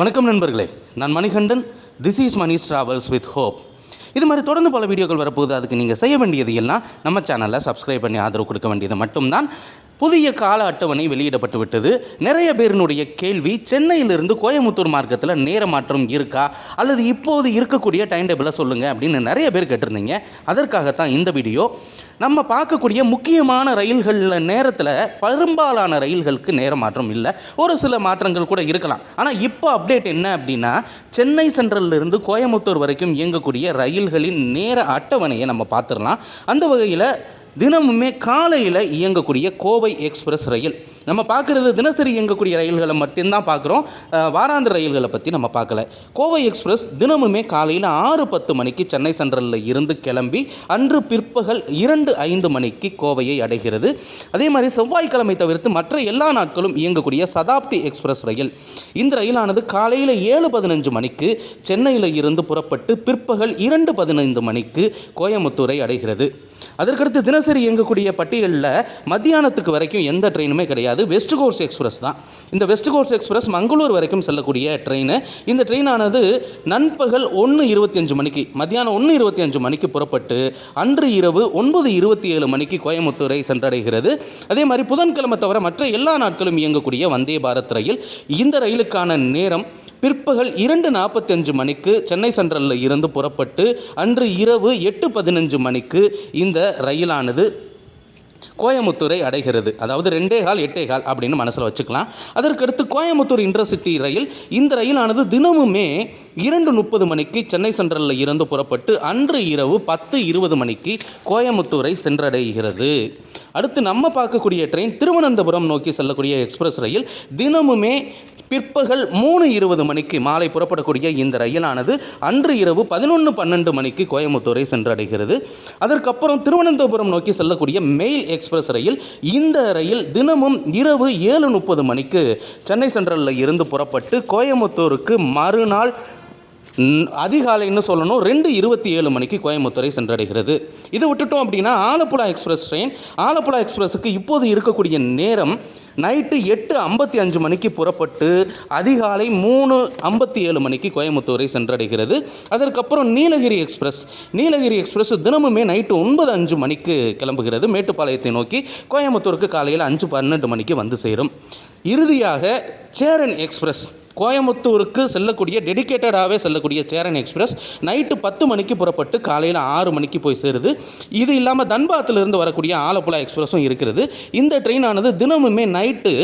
வணக்கம் நண்பர்களே நான் Manikandan. This is Mani travels with hope இது மாதிரி தொடர்ந்து பல வீடியோக்கள் வரப்போகுது. அதுக்கு நீங்கள் செய்ய வேண்டியது எல்லாம் நம்ம சேனலில் சப்ஸ்கிரைப் பண்ணி ஆதரவு கொடுக்க வேண்டியது மட்டும்தான். புதிய கால அட்டவணை வெளியிடப்பட்டு விட்டது. நிறைய பேரினுடைய கேள்வி சென்னையிலிருந்து கோயமுத்தூர் மார்க்கத்தில் நேர மாற்றம் இருக்கா? அல்லது இப்போது இருக்கக்கூடிய டைம் டேபிளை சொல்லுங்கள் அப்படின்னு நிறைய பேர் கேட்டிருந்தீங்க. அதற்காகத்தான் இந்த வீடியோ நம்ம பார்க்கக்கூடிய முக்கியமான ரயில்களில் நேரத்தில் பெரும்பாலான ரயில்களுக்கு நேர மாற்றம் இல்லை. ஒரு சில மாற்றங்கள் கூட இருக்கலாம். ஆனால் இப்போ அப்டேட் என்ன அப்படின்னா சென்னை சென்ட்ரல்லிருந்து கோயமுத்தூர் வரைக்கும் இயங்கக்கூடிய ரயில்களின் நேர அட்டவணையை நம்ம பார்த்துடலாம். அந்த வகையில் தினமுமே காலையில் இயங்கக்கூடிய கோவை எக்ஸ்பிரஸ் ரயில். நம்ம பார்க்குறது தினசரி இயங்கக்கூடிய ரயில்களை மட்டும்தான் பார்க்குறோம். வாராந்திர ரயில்களை பற்றி நம்ம பார்க்கல. கோவை எக்ஸ்பிரஸ் தினமுமே காலையில் ஆறு பத்து மணிக்கு சென்னை சென்ட்ரலில் இருந்து கிளம்பி அன்று பிற்பகல் இரண்டு ஐந்து மணிக்கு கோவையை அடைகிறது. அதே மாதிரி செவ்வாய்க்கிழமை தவிர்த்து மற்ற எல்லா நாட்களும் இயங்கக்கூடிய சதாப்தி எக்ஸ்பிரஸ் ரயில். இந்த ரயிலானது காலையில் ஏழு பதினஞ்சு மணிக்கு சென்னையில் இருந்து புறப்பட்டு பிற்பகல் இரண்டு பதினைந்து மணிக்கு கோயமுத்தூரை அடைகிறது. அதற்கடுத்து தினசரி இயங்கக்கூடிய பட்டியலில் மத்தியானத்துக்கு வரைக்கும் எந்த ட்ரெயினுமே கிடையாது. வெஸ்ட் கோர்ஸ் எக்ஸ்பிரஸ் தான். இந்த வெஸ்ட் கோர்ஸ் எக்ஸ்பிரஸ் மங்களூர் வரைக்கும் செல்லக்கூடிய ட்ரெயின் இந்த ட்ரெயினானது நண்பகல் ஒன்று இருபத்தி அஞ்சு மணிக்கு மத்தியானம் ஒன்று இருபத்தி அஞ்சு மணிக்கு புறப்பட்டு அன்று இரவு ஒன்பது இருபத்தி ஏழு மணிக்கு கோயம்புத்தூரை சென்றடைகிறது. அதே மாதிரி புதன்கிழமை தவிர மற்ற எல்லா நாட்களும் இயங்கக்கூடிய வந்தே பாரத் ரயில். இந்த ரயிலுக்கான நேரம் பிற்பகல் இரண்டு நாற்பத்தஞ்சு மணிக்கு சென்னை சென்ட்ரலில் இருந்து புறப்பட்டு அன்று இரவு எட்டு பதினஞ்சு மணிக்கு இந்த ரயிலானது கோயமுத்தூரை அடைகிறது. அதாவது ரெண்டே கால் எட்டே கால் அப்படின்னு மனசில் வச்சுக்கலாம். அதற்கடுத்து கோயமுத்தூர் இன்டர்சிட்டி ரயில் இந்த ரயிலானது தினமுமே இரண்டு முப்பது மணிக்கு சென்னை சென்ட்ரலில் இருந்து புறப்பட்டு அன்று இரவு பத்து இருபது மணிக்கு கோயமுத்தூரை சென்றடைகிறது. அடுத்து நம்ம பார்க்கக்கூடிய ட்ரெயின் திருவனந்தபுரம் நோக்கி செல்லக்கூடிய எக்ஸ்பிரஸ் ரயில் தினமுமே பிற்பகல் மூணு இருபது மணிக்கு மாலை புறப்படக்கூடிய இந்த ரயிலானது அன்று இரவு பதினொன்று பன்னெண்டு மணிக்கு கோயம்புத்தூரை சென்றடைகிறது. அதற்கப்புறம் திருவனந்தபுரம் நோக்கி செல்லக்கூடிய மெயில் எக்ஸ்பிரஸ் ரயில் இந்த ரயில் தினமும் இரவு ஏழு முப்பது மணிக்கு சென்னை சென்ட்ரலில் இருந்து புறப்பட்டு கோயம்புத்தூருக்கு மறுநாள் அதிகாலைன்னு சொல்லணும் ரெண்டு இருபத்தி ஏழு மணிக்கு கோயம்புத்தூரை சென்றடைகிறது. இதை விட்டுட்டோம் அப்படின்னா ஆலப்புழா எக்ஸ்பிரஸ் ட்ரெயின் ஆலப்புழா எக்ஸ்பிரஸுக்கு இப்போது இருக்கக்கூடிய நேரம் நைட்டு எட்டு ஐம்பத்தி அஞ்சு மணிக்கு புறப்பட்டு அதிகாலை மூணு ஐம்பத்தி ஏழு மணிக்கு கோயம்புத்தூரை சென்றடைகிறது. அதற்கப்புறம் நீலகிரி எக்ஸ்பிரஸ் நீலகிரி எக்ஸ்பிரஸ் தினமுமே நைட்டு ஒன்பது அஞ்சு மணிக்கு கிளம்புகிறது. மேட்டுப்பாளையத்தை நோக்கி கோயம்புத்தூருக்கு காலையில் அஞ்சு பன்னெண்டு மணிக்கு வந்து சேரும். இறுதியாக சேரன் எக்ஸ்பிரஸ் கோயம்புத்தூருக்கு செல்லக்கூடிய டெடிகேட்டடாகவே செல்லக்கூடிய சேரன் எக்ஸ்பிரஸ் நைட்டு பத்து மணிக்கு புறப்பட்டு காலையில் ஆறு மணிக்கு போய் சேருது. இது இல்லாமல் தன்பாத்திலிருந்து வரக்கூடிய ஆலப்புழா எக்ஸ்பிரஸும் இருக்கிறது. இந்த ட்ரெயினானது தினமுமே நைட்டு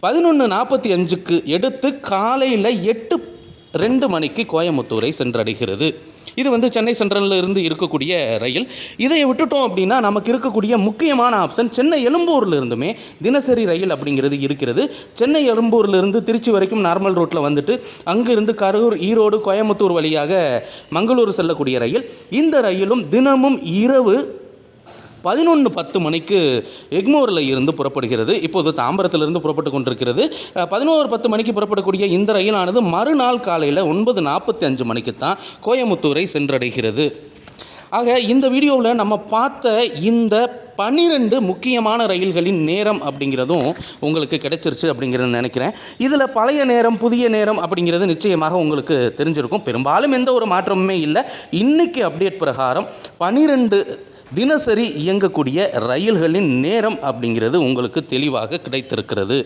பதினொன்று நாற்பத்தி அஞ்சுக்கு எடுத்து காலையில் எட்டு ரெண்டு மணிக்கு கோயம்புத்தூரை சென்றடைகிறது. இது வந்து சென்னை சென்ட்ரலில் இருந்து இருக்கக்கூடிய ரயில். இதை விட்டுட்டோம் அப்படின்னா நமக்கு இருக்கக்கூடிய முக்கியமான ஆப்ஷன் சென்னை எழும்பூரில் இருந்துமே தினசரி ரயில் அப்படிங்கிறது இருக்கிறது. சென்னை எழும்பூர்லேருந்து திருச்சி வரைக்கும் நார்மல் ரோட்டில் வந்துட்டு அங்கிருந்து கரூர் ஈரோடு கோயம்புத்தூர் வழியாக மங்களூர் செல்லக்கூடிய ரயில். இந்த ரயிலும் தினமும் இரவு பதினொன்று பத்து மணிக்கு எக்மோரில் இருந்து புறப்படுகிறது. இப்போது தாம்பரத்திலிருந்து புறப்பட்டு கொண்டிருக்கிறது. பதினோரு பத்து மணிக்கு புறப்படக்கூடிய இந்த ரயிலானது மறுநாள் காலையில் ஒன்பது நாற்பத்தி அஞ்சு மணிக்கு தான் கோயமுத்தூரை சென்றடைகிறது. ஆக இந்த வீடியோவில் நம்ம பார்த்த இந்த பன்னிரெண்டு முக்கியமான ரயில்களின் நேரம் அப்படிங்கிறதும் உங்களுக்கு கிடைச்சிருச்சு அப்படிங்கிறத நினைக்கிறேன். இதில் பழைய நேரம் புதிய நேரம் அப்படிங்கிறது நிச்சயமாக உங்களுக்கு தெரிஞ்சிருக்கும். பெரும்பாலும் எந்த ஒரு மாற்றமுமே இல்லை. இன்றைக்கி அப்டேட் பிரகாரம் பன்னிரெண்டு தினசரி இயங்கக்கூடிய ரயில்களின் நேரம் அப்படிங்கிறது உங்களுக்கு தெளிவாக கிடைத்திருக்கிறது.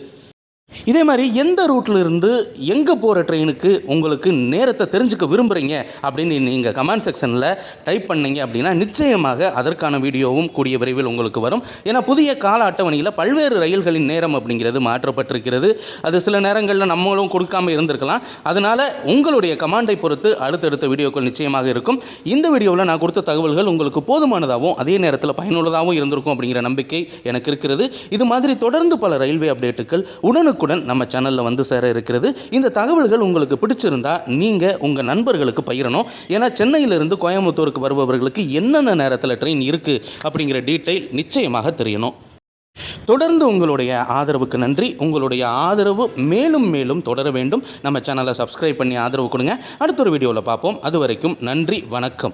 இதே மாதிரி எந்த ரூட்டில் இருந்து எங்கே போகிற ட்ரெயினுக்கு உங்களுக்கு நேரத்தை தெரிஞ்சுக்க விரும்புகிறீங்க அப்படின்னு நீங்கள் கமெண்ட் செக்ஷனில் டைப் பண்ணீங்க அப்படின்னா நிச்சயமாக அதற்கான வீடியோவும் கூடிய விரைவில் உங்களுக்கு வரும். ஏன்னா புதிய கால அட்டவணையில் பல்வேறு ரயில்களின் நேரம் அப்படிங்கிறது மாற்றப்பட்டிருக்கிறது. அது சில நேரங்களில் நம்மளும் கொடுக்காம இருந்திருக்கலாம். அதனால் உங்களுடைய கமாண்டை பொறுத்து அடுத்தடுத்த வீடியோக்கள் நிச்சயமாக இருக்கும். இந்த வீடியோவில் நான் கொடுத்த தகவல்கள் உங்களுக்கு போதுமானதாகவும் அதே நேரத்தில் பயனுள்ளதாகவும் இருந்திருக்கும் அப்படிங்கிற நம்பிக்கை எனக்கு இருக்கிறது. இது மாதிரி தொடர்ந்து பல ரயில்வே அப்டேட்டுகள் உடனுக்குடன் நம்ம சேனலில் வந்து சேர இருக்கிறது. இந்த தகவல்கள் உங்களுக்கு பிடிச்சிருந்தா நீங்கள் உங்கள் நண்பர்களுக்கு பகிரணும். ஏன்னா சென்னையிலிருந்து கோயம்புத்தூருக்கு வருபவர்களுக்கு என்னென்ன நேரத்தில் ட்ரெயின் இருக்குது அப்படிங்கிற டீட்டெயில் நிச்சயமாக தெரியணும். தொடர்ந்து உங்களுடைய ஆதரவுக்கு நன்றி. உங்களுடைய ஆதரவு மேலும் மேலும் தொடர வேண்டும். நம்ம சேனலை சப்ஸ்கிரைப் பண்ணி ஆதரவு கொடுங்க. அடுத்த ஒரு வீடியோவில் பார்ப்போம். அது வரைக்கும் நன்றி வணக்கம்.